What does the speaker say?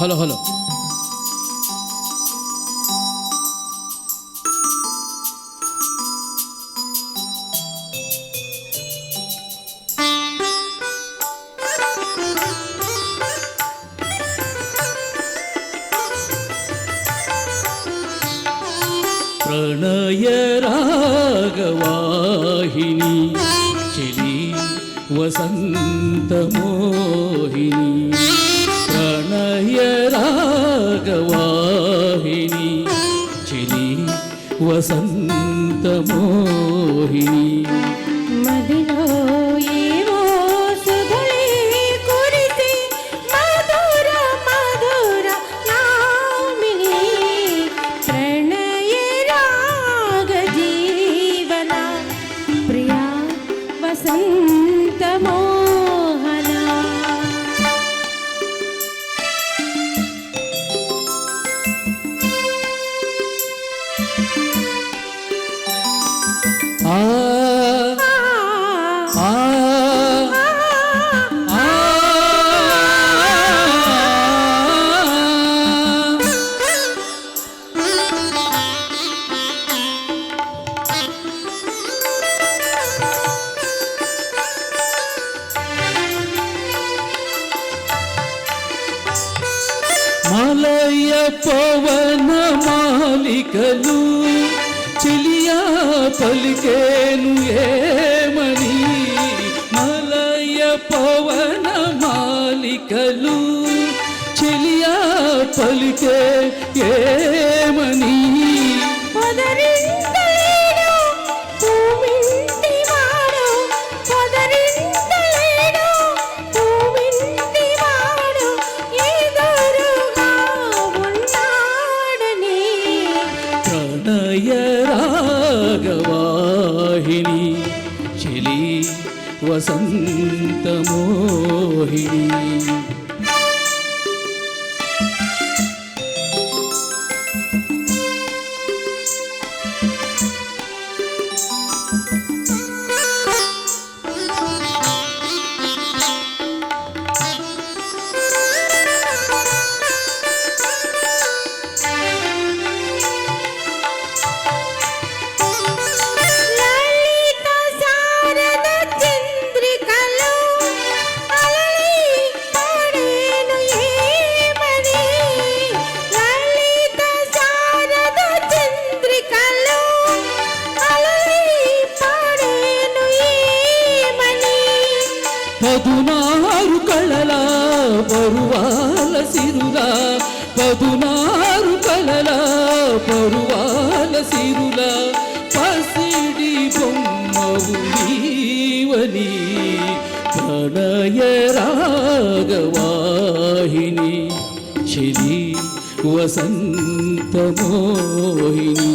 Hello hello ప్రణయ రాగవాహిని చెలి వసంత మోహిని ప్రణయ రాగవాహిని చెలి వసంత మోహిని మదిలో ఏవో మలయ పవన మాలికలు చిలియా పలికేను ఏమని? మలయ పవన మాలికలు చిలియా పలికే ఏమని? పొదరింతలేడు పూమింటివాడు పొదరింతలేడు పూమింటివాడు రాగవాహిని పదునారు కళల పరువాల సిరుల పదునారు కళల పరువాల సిరుల పసిడి బొమ్మవు నీవని ప్రణయ రాగవాహిని చిలి వసంత మోహిని